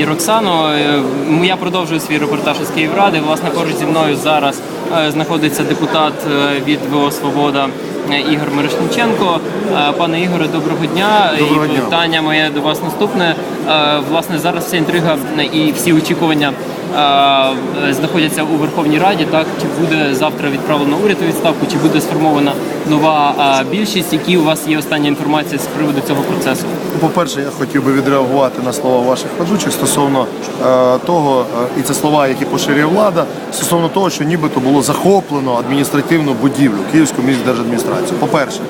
і Роксану. Е, Я продовжую свій репортаж із Київради. Власне, поруч зі мною зараз е, знаходиться депутат е, від ВО Свобода Ігор Мирошниченко. Пане Ігоре, доброго дня. Доброго і питання моє до вас наступне. Власне, зараз вся інтрига і всі очікування знаходяться у Верховній Раді. Так чи буде завтра відправлено уряд у відставку, чи буде сформована нова більшість? Які у вас є остання інформація з приводу цього процесу? По-перше, я хотів би відреагувати на слова ваших ведучих стосовно того, і це слова, які поширює влада, стосовно того, що нібито було захоплено адміністративну будівлю Київську міськдержадміністрацію. По-перше,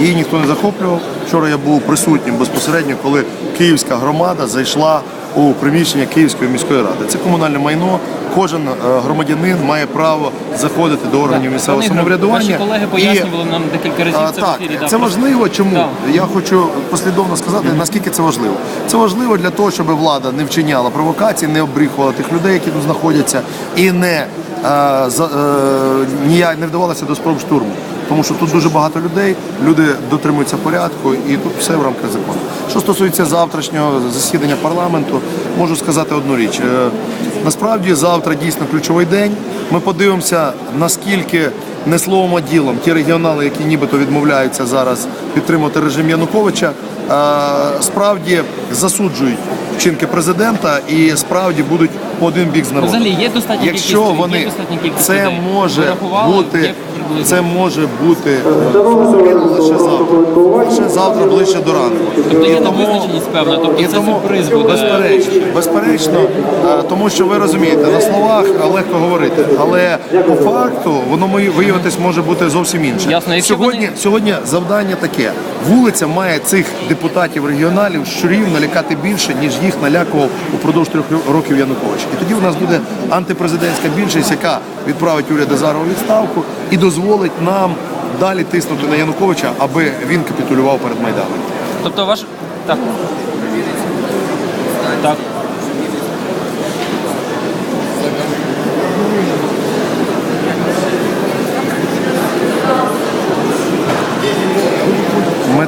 її ніхто не захоплював. Вчора я був присутнім безпосередньо, коли київська громада зайшла у приміщення Київської міської ради. Це комунальне майно. Кожен е, громадянин має право заходити до органів місцевого самоврядування. Ваші колеги пояснювали нам декілька разів це так, в ефірі. це важливо. Чому я хочу послідовно сказати, наскільки це важливо. Це важливо для того, щоб влада не вчиняла провокацій, не обріхувала тих людей, які тут знаходяться, і не, е, за, е, ніяк не вдавалася до спроб штурму. Тому що тут дуже багато людей, люди дотримуються порядку, і тут все в рамках закону. Що стосується завтрашнього засідання парламенту, можу сказати одну річ. Е, Насправді завтра дійсно ключовий день. Ми подивимося, наскільки не словом, а ділом ті регіонали, які нібито відмовляються зараз підтримувати режим Януковича, справді засуджують вчинки президента і справді будуть по один бік з народом. Взагалі є достатня Якщо кількість, вони є достатня кількість це людей? може Ви бути, Є приблизно? це може бути е, лише завтра, лише завтра ближче до ранку. Тобто є тому- невизначеність певна, тобто і це тому сюрприз буде. безперечно, безперечно, е, тому що ви розумієте, на словах легко говорити, але по факту воно ми- виявитись може бути зовсім інше. Ясно, якщо сьогодні, вони- сьогодні завдання таке: вулиця має цих депутатів регіоналів щурів налякати більше, ніж їх налякував упродовж трьох років Янукович. І тоді у нас буде антипрезидентська більшість, яка відправить уряд у відставку і дозволить нам далі тиснути на Януковича, аби він капітулював перед Майданом. Тобто ваш. Так. Так.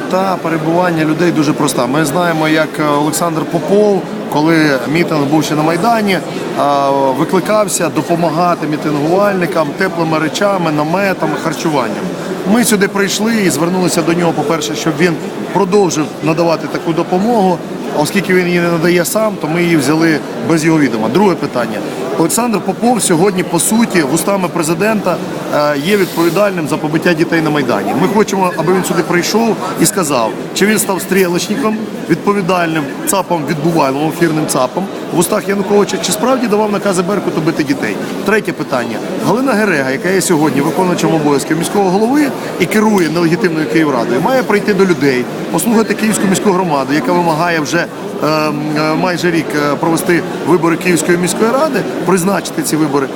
Мета перебування людей дуже проста. Ми знаємо, як е, Олександр Попов, коли мітинг був ще на Майдані, е, викликався допомагати мітингувальникам теплими речами, наметами, харчуванням. Ми сюди прийшли і звернулися до нього, по-перше, щоб він продовжив надавати таку допомогу. Оскільки він її не надає сам, то ми її взяли без його відома. Друге питання. Олександр Попов сьогодні, по суті, вустами президента е, є відповідальним за побиття дітей на Майдані. Ми хочемо, аби він сюди прийшов і сказав, чи він став стрілочником, відповідальним ЦАПом відбувайлом, ефірним ЦАПом в устах Януковича, чи справді давав накази Беркуту бити дітей? Третє питання. Галина Герега, яка є сьогодні виконуючим обов'язків міського голови і керує нелегітимною Київрадою, має прийти до людей, послухати київську міську громаду, яка вимагає вже е, е, майже рік е, провести вибори Київської міської ради, призначити ці вибори,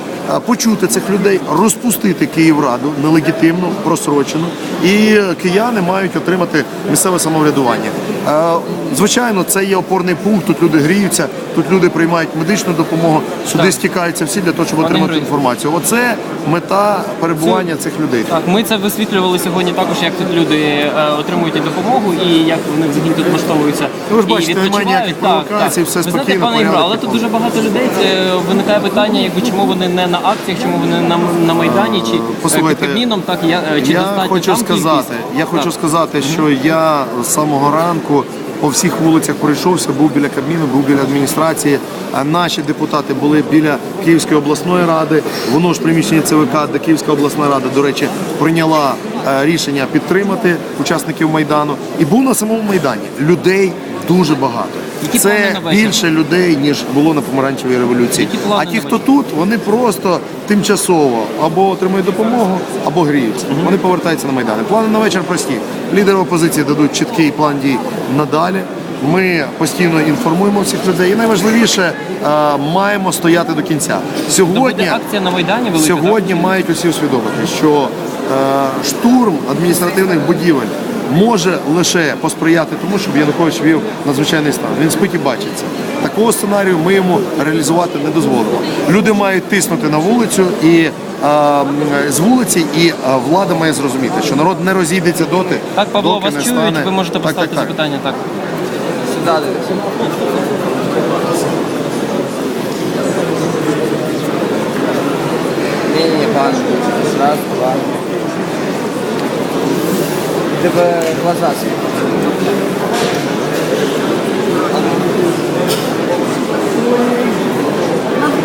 почути цих людей, розпустити Київраду нелегітимну, просрочену, і кияни мають отримати місцеве самоврядування. Е, Звичайно, це є опорний пункт. Тут люди гріються, тут люди приймають медичну допомогу. Сюди стікаються всі для того, щоб отримати інформацію. Оце мета перебування цих людей. Так, ми це висвітлювали сьогодні також, як тут люди е, отримують і допомогу і як вони взагалі тут влаштовуються. Ну, ви ж бачите, немає ніяких провокацій, все Ви знаєте, спокійно, пане порядок але тут дуже багато людей. Виникає питання, якби чому вони не на акціях, чому вони на, на майдані, чи е, послухайте, під Кабміном, так я е, чи я достатньо хочу там сказати, кількість? я хочу Так. сказати, що я з самого ранку по всіх вулицях пройшовся, був біля Кабміну, був біля адміністрації. А наші депутати були біля Київської обласної ради. Воно ж приміщення ЦВК, де Київська обласна рада, до речі, прийняла е, рішення підтримати учасників майдану. І був на самому майдані. Людей дуже багато. Які Це більше людей, ніж було на помаранчевій революції. А ті, хто тут, вони просто тимчасово або отримують допомогу, або гріються. Вони повертаються на майдани. Плани на вечір прості. Лідери опозиції дадуть чіткий план дій надалі. Ми постійно інформуємо всіх людей. І найважливіше е, маємо стояти до кінця. Сьогодні акція на майдані велика. Сьогодні мають усі усвідомити, що е, штурм адміністративних будівель може лише посприяти тому, щоб Янукович вів надзвичайний стан. Він спить і бачиться. Такого сценарію ми йому реалізувати не дозволимо. Люди мають тиснути на вулицю і. З вулиці і влада має зрозуміти, що народ не розійдеться доти. Так, Павло, доки вас не чують, стане... ви можете поставити так, так. запитання так. Сюди. Ні, пан. Раз, два. тебе глаза світять.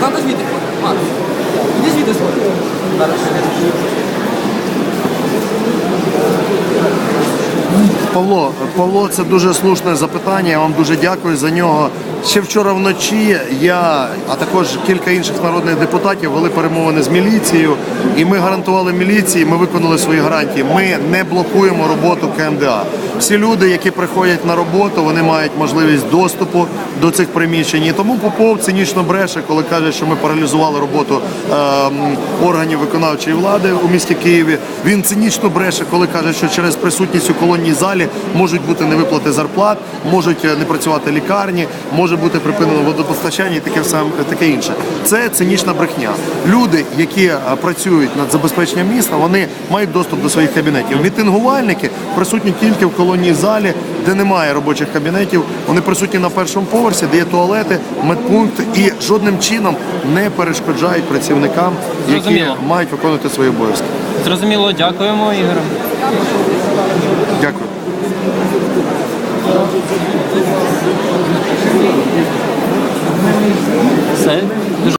Надо звідти ходити. Макс, іди звідти сходи. Павло, Павло, це дуже слушне запитання. Я вам дуже дякую за нього. Ще вчора вночі я, а також кілька інших народних депутатів вели перемовини з міліцією, і ми гарантували міліції, ми виконали свої гарантії. Ми не блокуємо роботу КМДА. Всі люди, які приходять на роботу, вони мають можливість доступу до цих приміщень. І тому Попов цинічно бреше, коли каже, що ми паралізували роботу ем, органів виконавчої влади у місті Києві. Він цинічно бреше, коли каже, що через присутність у колонній залі можуть бути невиплати зарплат, можуть е, не працювати лікарні, може бути припинено водопостачання і таке все таке інше. Це цинічна брехня. Люди, які е, працюють над забезпеченням міста, вони мають доступ до своїх кабінетів. Мітингувальники присутні тільки в колонній залі, де немає робочих кабінетів. Вони присутні на першому поверсі, де є туалети, медпункт і жодним чином не перешкоджають працівникам, які Зрозуміло. мають виконувати свої обов'язки. Зрозуміло, дякуємо, Ігор. Дякую. Все. Дуже